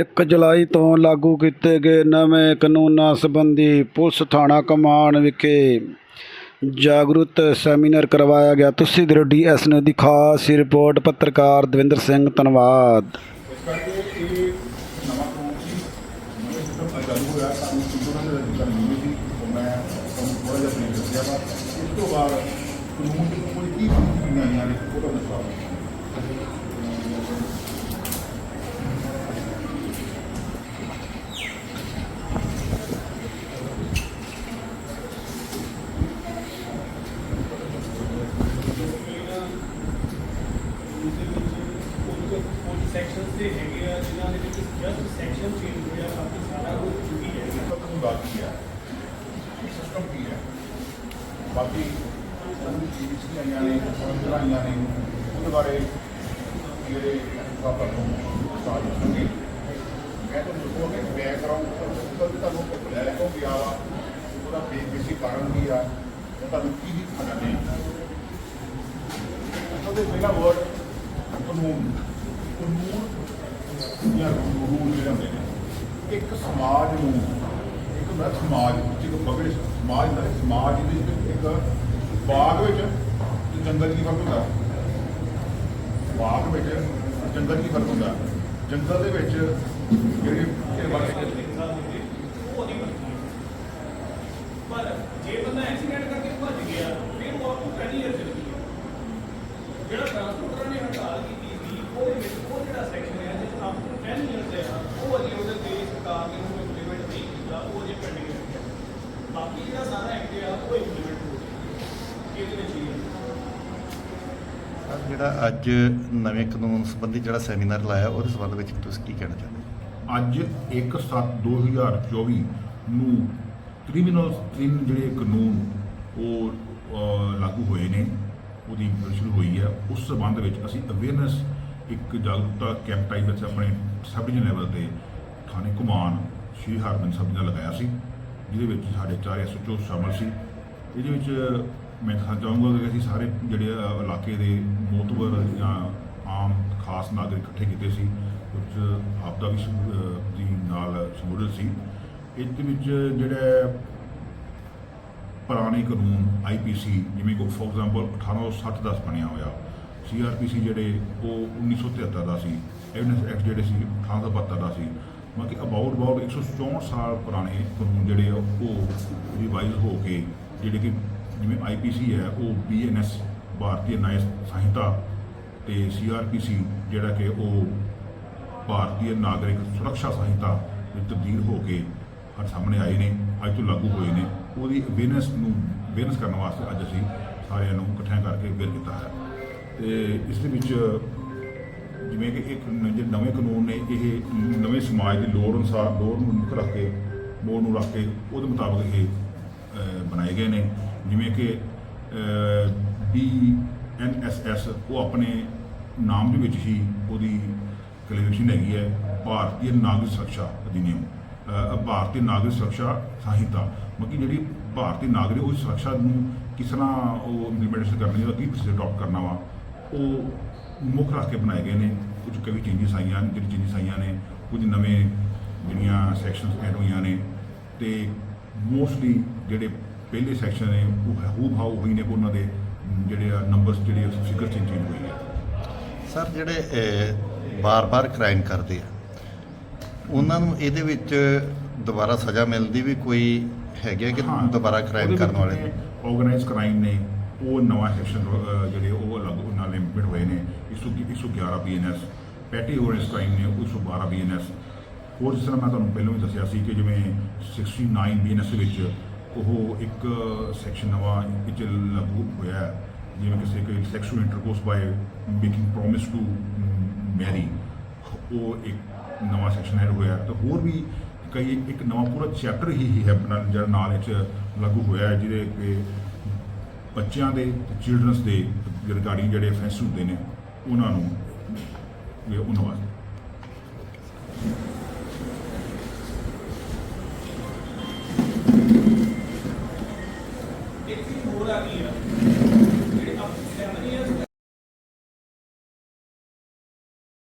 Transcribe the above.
1 ਜੁਲਾਈ ਤੋਂ ਲਾਗੂ ਕੀਤੇ ਗਏ ਨਵੇਂ ਕਾਨੂੰਨਾਂ ਸੰਬੰਧੀ ਪੁਲਿਸ ਥਾਣਾ ਕਮਾਨ ਵਿਖੇ ਜਾਗਰੂਕ ਸੈਮੀਨਾਰ ਕਰਵਾਇਆ ਗਿਆ। ਤੁਸੀਂ ਦੇਖੋ ਡੀਐਸ ਨਿਊਜ਼ ਦੀ ਖਾਸ ਰਿਪੋਰਟ, ਪੱਤਰਕਾਰ ਦਵਿੰਦਰ ਸਿੰਘ, ਧੰਨਵਾਦ। ਕਾਨੂੰਨ ਸੀ ਕੋਈ ਕੀ ਚੀਜ਼ਾਂ ਨੇ ਉਹ ਤੁਹਾਨੂੰ ਦੱਸਾਂ ਸੈਕਸ਼ਨਸ ਦੇ ਹੈਗੇ ਆ ਜਿਨ੍ਹਾਂ ਦੇ ਵਿੱਚ ਜਸਟ ਸੈਕਸ਼ਨ ਚੇਂਜ ਹੋਇਆ ਬਾਕੀ ਸਾਰਾ ਕੁਝ ਜੁੜੀ ਹੈ ਤੁਹਾਨੂੰ ਦੱਸ ਕੀ ਹੈ ਸਿਸਟਮ ਕੀ ਹੈ ਬਾਕੀ ਸਾਨੂੰ ਚੀਜ਼ ਆਈਆਂ ਨੇ ਸਮਝਾਂ ਆਈਆਂ ਨੇ ਉਹਦੇ ਬਾਰੇ ਜਿਹੜੇ ਆਪਾਂ ਨੂੰ ਸਾਜ ਸੁਣਗੇ ਮੈਂ ਤੁਹਾਨੂੰ ਦੱਸੂਗਾ ਕਿ ਬੈਕਗ੍ਰਾਉਂਡ ਤੋਂ ਤੁਹਾਨੂੰ ਲੈ ਲੈ ਕੇ ਗਿਆ ਵਾ ਉਹਦਾ ਬੇਸਿਕ ਕਾਰਨ ਕੀ ਆ ਉਹ ਤੁਹਾਨੂੰ ਕੀ ਹੀ ਖਾਣਾ ਨੇ ਉਹਦੇ ਪਹਿਲਾ ਵਰਡ ਕਾਨੂੰਨ ਕਾਨੂੰਨ ਜਾਂ ਰੂਲ ਜਿਹੜੇ ਹੁੰਦੇ ਨੇ, ਇੱਕ ਸਮਾਜ ਨੂੰ, ਇੱਕ ਹੁੰਦਾ ਸਮਾਜ, ਇੱਕ ਬਗੜੇ, ਸਮਾਜ ਹੁੰਦਾ ਸਮਾਜ ਦੇ ਵਿੱਚ ਇੱਕ ਬਾਗ ਵਿੱਚ ਤੇ ਜੰਗਲ ਕੀ ਫ਼ਰਕ ਹੁੰਦਾ। ਬਾਗ ਵਿੱਚ ਜੰਗਲ ਕੀ ਫ਼ਰਕ ਹੁੰਦਾ। ਜੰਗਲ ਦੇ ਵਿੱਚ ਜਿਹੜੇ ਇਹ ਬਾਰੇ ਉਹ ਉਹਦੀ ਪਰ ਜੇ ਬੰਦਾ ਐਕਸੀਡੈਂਟ ਕਰਕੇ ਭੱਜ ਗਿਆ ਫਿਰ ਉਹ ਆਪੂ ਪਹਿਲੀ ਅਰਜ਼ੀ ਹੈ ਜਿਹੜਾ ਟਰਾਂਸਪੋਰਟਰ ਨੇ ਹੜਤਾਲ ਕੀਤੀ ਸੀ ਉਹਦੇ ਵਿੱਚ ਉਹ ਜਿਹੜਾ ਸੈਕਸ਼ਨ ਹੈ ਜਿਸ ਆਪ ਨੂੰ 10 ਇਅਰਸ ਹੈ ਉਹ ਅਜੇ ਉਹਦੇ ਤੇ ਸਰਕਾਰ ਨੇ ਉਹਨੂੰ ਇੰਪਲੀਮੈਂਟ ਨਹੀਂ ਕੀਤਾ ਉਹ ਅਜੇ ਪੈਂਡਿੰਗ ਹੈ ਬਾਕੀ ਜਿਹੜਾ ਸਾਰਾ ਐਕਟ ਹੈ ਉਹ ਇੰਪਲੀਮੈਂਟ ਹੋ ਗਿਆ ਇਹਦੇ ਵਿੱਚ ਹੀ ਹੈ ਸਰ ਜਿਹੜਾ ਅੱਜ ਨਵੇਂ ਕਾਨੂੰਨ ਸੰਬੰਧੀ ਜਿਹੜਾ ਸੈਮੀਨਾਰ ਲਾਇਆ, ਉਹਦੇ ਸੰਬੰਧ ਵਿੱਚ ਤੁਸੀਂ ਕੀ ਕਹਿਣਾ ਚਾਹੁੰਦੇ ਹੋ? ਅੱਜ 1/7/2024 ਨੂੰ ਕ੍ਰਿਮੀਨਲ ਤਿੰਨ ਜਿਹੜੇ ਕਾਨੂੰਨ, ਉਹ ਲਾਗੂ ਹੋਏ ਨੇ, ਉਹਦੀ ਸ਼ੁਰੂ ਹੋਈ ਹੈ। ਉਸ ਸੰਬੰਧ ਵਿੱਚ ਅਸੀਂ ਅਵੇਅਰਨੈਸ ਇੱਕ ਜਾਗਰੂਕਤਾ ਕੈਂਪ ਟਾਈਪ ਵਿੱਚ ਆਪਣੇ ਸਬ ਡਿਵੀਜ਼ਨ ਲੈਵਲ ਤੇ ਥਾਣੇ ਘੁਮਾਨ ਸ਼੍ਰੀ ਹਰਮੰਦ ਸਾਹਿਬ ਨੇ ਲਗਾਇਆ ਸੀ, ਜਿਹਦੇ ਵਿੱਚ ਸਾਡੇ ਚਾਰ ਐਸਓਚਓ ਸ਼ਾਮਲ ਸੀ। ਇਹਦੇ ਵਿੱਚ ਮੈਂ ਦੱਸਣਾ ਚਾਹੂੰਗਾ ਕਿ ਅਸੀਂ ਸਾਰੇ ਜਿਹੜੇ ਇਲਾਕੇ ਦੇ ਮੋਤਬਰ ਜਾਂ ਆਮ ਖਾਸ ਨਾਗਰਿਕ ਇਕੱਠੇ ਕੀਤੇ ਸੀ ਕੁਝ ਆਪਦਾ ਵੀ ਦੀ ਨਾਲ ਸੰਬੰਧਿਤ ਸੀ। ਇਹਦੇ ਵਿੱਚ ਜਿਹੜਾ ਪੁਰਾਣੇ ਕਾਨੂੰਨ ਆਈਪੀਸੀ ਜਿਵੇਂ ਕੋ ਫੋਰ ਐਗਜ਼ਾਮਪਲ 1860 ਦਾ ਬਣਿਆ ਹੋਇਆ ਸੀਆਰਪੀਸੀ ਜਿਹੜੇ, ਉਹ 1973 ਦਾ ਸੀ ਐਵੀਡੈਂਸ ਐਕਟ ਜਿਹੜੇ ਸੀ 1872 ਦਾ ਸੀ। ਮਤਲਬ ਕਿ ਅਬਾਊਟ ਅਬਾਊਟ 164 ਸਾਲ ਪੁਰਾਣੇ ਕਾਨੂੰਨ ਜਿਹੜੇ ਆ, ਉਹ ਰਿਵਾਈਜ਼ ਹੋ ਕੇ, ਜਿਹੜੇ ਕਿ ਜਿਵੇਂ ਆਈਪੀਸੀ ਹੈ, ਉਹ ਬੀਐਨਐਸ ਭਾਰਤੀ ਨਿਆਂ ਸੰਹਿਤਾ ਤੇ ਸੀਆਰਪੀਸੀ ਜਿਹੜਾ ਕਿ ਉਹ ਭਾਰਤੀ ਨਾਗਰਿਕ ਸੁਰੱਖਿਆ ਸੰਹਿਤਾ ਵਿੱਚ ਤਬਦੀਲ ਹੋ ਕੇ ਅੱਜ ਸਾਹਮਣੇ ਆਏ ਨੇ, ਅੱਜ ਤੋਂ ਲਾਗੂ ਹੋਏ ਨੇ। ਉਹਦੀ ਅਵੇਅਰਨੈਸ ਨੂੰ ਅਵੇਅਰਨੈਸ ਕਰਨ ਵਾਸਤੇ ਅੱਜ ਅਸੀਂ ਸਾਰਿਆਂ ਨੂੰ ਇਕੱਠਿਆਂ ਕਰਕੇ ਅਵੇਅਰ ਕੀਤਾ ਹੈ। ਤੇ ਇਸ ਦੇ ਵਿੱਚ ਜਿਵੇਂ ਕਿ ਇੱਕ ਜਿਹੜੇ ਨਵੇਂ ਕਾਨੂੰਨ ਨੇ, ਇਹ ਨਵੇਂ ਸਮਾਜ ਦੀ ਲੋੜ ਅਨੁਸਾਰ, ਲੋੜ ਨੂੰ ਮੁੱਖ ਰੱਖ ਕੇ ਮੋੜ ਨੂੰ ਰੱਖ ਕੇ ਉਹਦੇ ਮੁਤਾਬਕ ਇਹ ਬਣਾਏ ਗਏ ਨੇ। ਜਿਵੇਂ ਕਿ ਡੀ ਐਨ ਐਸ ਐਸ ਉਹ ਆਪਣੇ ਨਾਮ ਦੇ ਵਿੱਚ ਹੀ ਉਹਦੀ ਕੈਲੀਬ੍ਰੇਸ਼ਨ ਹੈਗੀ ਹੈ, ਭਾਰਤੀ ਨਾਗਰਿਕ ਸੁਰੱਖਿਆ ਅਧਿਨਿਯਮ ਭਾਰਤੀ ਨਾਗਰਿਕ ਸੁਰੱਖਿਆ ਸੰਹਿਤਾ। ਮਤਲਬ ਕਿ ਜਿਹੜੀ ਭਾਰਤੀ ਨਾਗਰਿਕ ਉਹ ਸੁਰੱਖਿਆ ਨੂੰ ਕਿਸ ਤਰ੍ਹਾਂ ਉਹ ਇੰਪਲੀਮੈਂਟੇਸ਼ਨ ਕਰਨੀ ਉਹਦਾ ਕੀ ਪ੍ਰੋਸੀਜਰ ਅਡਾਪਟ ਕਰਨਾ ਵਾ, ਉਹ ਮੁੱਖ ਰੱਖ ਕੇ ਬਣਾਏ ਗਏ ਨੇ। ਕੁਝ ਕਵੀ ਚੇਂਜਸ ਆਈਆਂ ਨੇ, ਜਿਹੜੀ ਚੇਂਜਸ ਆਈਆਂ ਨੇ, ਕੁਝ ਨਵੇਂ ਜਿਹੜੀਆਂ ਸੈਕਸ਼ਨਸ ਐਡ ਹੋਈਆਂ ਨੇ, ਤੇ ਮੋਸਟਲੀ ਜਿਹੜੇ ਪਹਿਲੇ ਸੈਕਸ਼ਨ ਨੇ ਉਹ ਹੂਬ ਹਾਉ ਹੋਈ ਨੇ ਉਹਨਾਂ ਦੇ ਜਿਹੜੇ ਨੰਬਰਸ ਜਿਹੜੇ ਫਿਗਰ ਚੇਂਜ ਹੋਈ ਹੈ ਸਰ ਜਿਹੜੇ ਬਾਰ-ਬਾਰ ਕ੍ਰਾਈਮ ਕਰਦੇ ਆ ਉਹਨਾਂ ਨੂੰ ਇਹਦੇ ਵਿੱਚ ਦੁਬਾਰਾ ਸਜ਼ਾ ਮਿਲਦੀ ਵੀ ਕੋਈ ਹੈਗੇ ਆ ਕਿ ਦੁਬਾਰਾ ਕ੍ਰਾਈਮ ਕਰਨ ਵਾਲੇ ਨੂੰ? ਆਰਗੇਨਾਈਜ਼ ਕ੍ਰਾਈਮ ਨੇ ਉਹ ਨਵਾਂ ਸੈਕਸ਼ਨ ਜਿਹੜੇ ਉਹ ਅਲੱਗ ਉਹਨਾਂ ਇੰਪਲੀਮੈਂਟ ਹੋਏ ਨੇ 111 ਬੀਐਨਐਸ ਪੈਟੀ ਆਰਗੇਨਾਈਜ਼ ਕ੍ਰਾਈਮ ਨੇ 112 ਬੀਐਨਐਸ ਹੋਰ ਜਿਸ ਤਰ੍ਹਾਂ ਮੈਂ ਤੁਹਾਨੂੰ ਪਹਿਲਾਂ ਵੀ ਦੱਸਿਆ ਸੀ ਕਿ ਜਿਵੇਂ 69 ਬੀਐਨਐਸ ਵਿੱਚ ਉਹ ਇੱਕ ਸੈਕਸ਼ਨ ਨਵਾਂ ਵਿੱਚ ਲਾਗੂ ਹੋਇਆ ਹੈ, ਜਿਵੇਂ ਕਿਸੇ ਕੋਈ sexual intercourse by making promise to marry ਉਹ ਇੱਕ ਨਵਾਂ ਸੈਕਸ਼ਨ ਐਡ ਹੋਇਆ ਤਾਂ ਹੋਰ ਵੀ ਕਈ ਇੱਕ ਨਵਾਂ ਪੂਰਾ ਚੈਪਟਰ ਹੀ ਹੀ ਹੈ ਆਪਣਾ ਜਿਹੜਾ ਨਾਲ ਵਿੱਚ ਲਾਗੂ ਹੋਇਆ ਹੈ ਜਿਹਦੇ ਕਿ ਬੱਚਿਆਂ ਦੇ ਚਿਲਡਰਨਸ ਦੇ ਰਿਗਾਰਡਿੰਗ ਜਿਹੜੇ ਅਫੈਂਸ ਹੁੰਦੇ ਨੇ ਉਹਨਾਂ ਨੂੰ ਇਹ ਉਹਨਾਂ ਵਾਸਤੇ। ਨਹੀਂ ਆ। ਜਿਹੜੇ ਆਪਣੀ ਫੈਮਿਲੀ ਆ